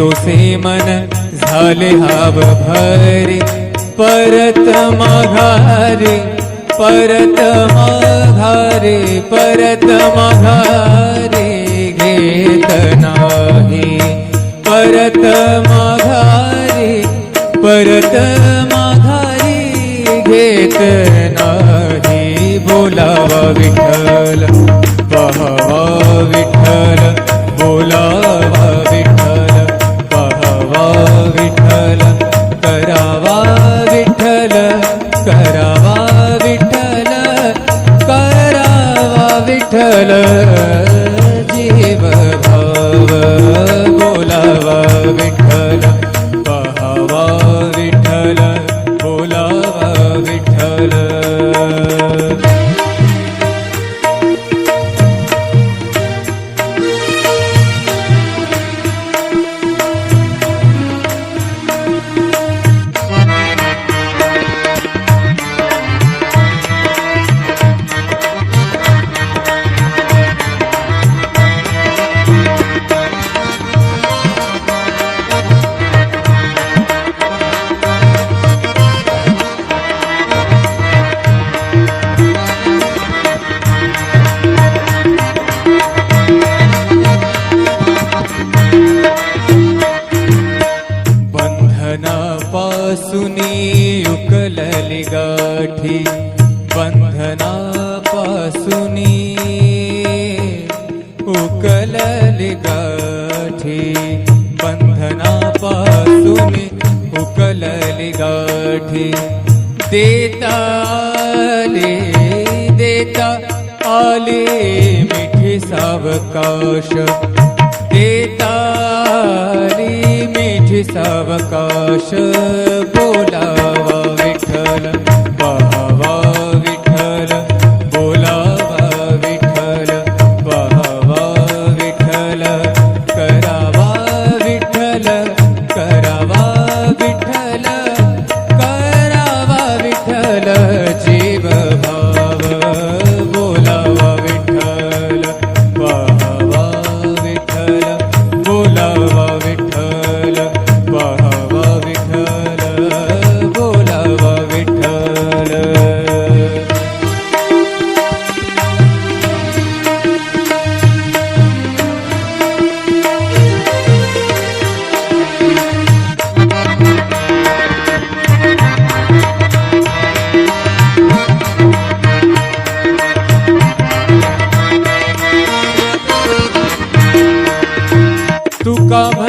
सोसे मन झाले हाव भरे परत माघारे परत माघारे परत माघारे घेत नाही. परत माघारे परत माघारे घेत नाही. बोलावा विठ्ठल. उकलली गाठी बंधनापासूनी उकलली गाठी देता आले मिठी सावकाश। देताली मिठी सावकाश। बोलावा विठ्ठल तुका म्हणे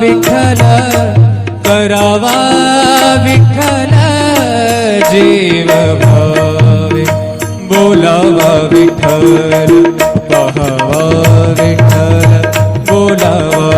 विठ्ठल करावा विठ्ठल जीव भावे बोलावा विठ्ठल बहावा विठ्ठल बोलावा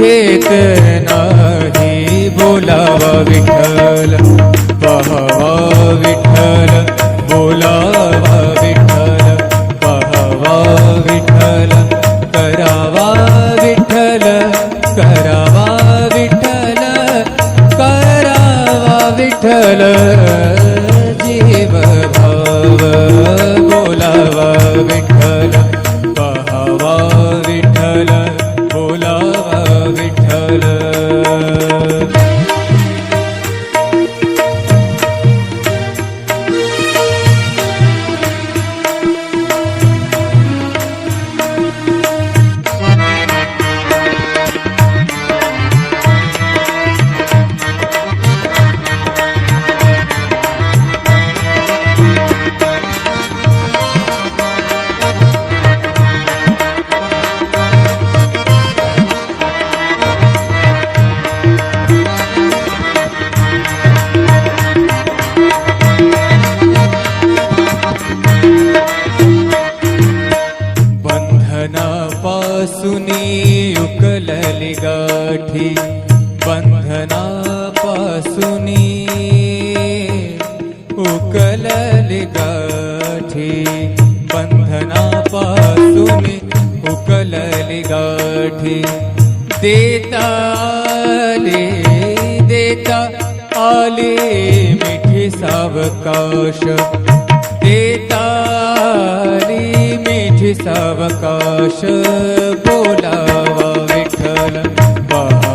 घेत नाही बोलावा विठ्ठल पहावा विठ्ठल बोला उकलली गाठी बंधनापासून उकलली गाठी देता आले देता आले मिठी सावकाश. देताली मिठी सावकाश. बोलावा विठ्ठल बा विठ्ठल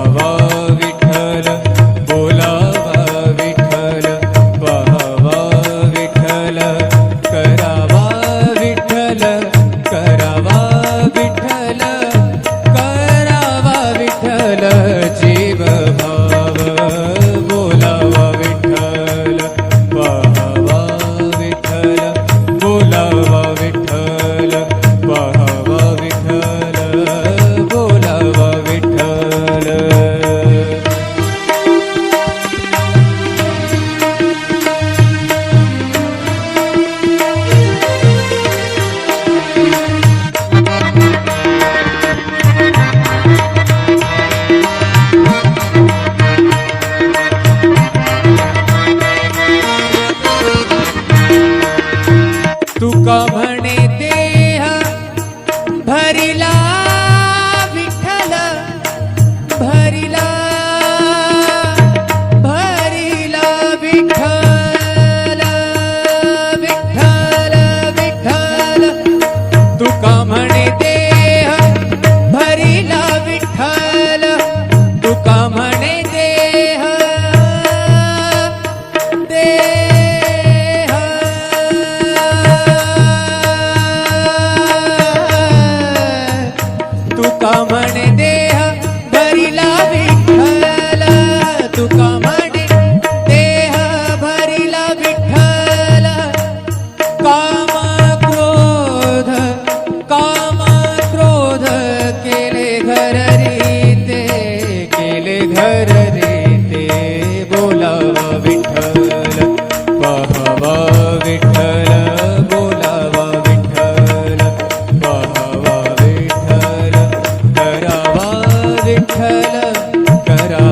शंकरा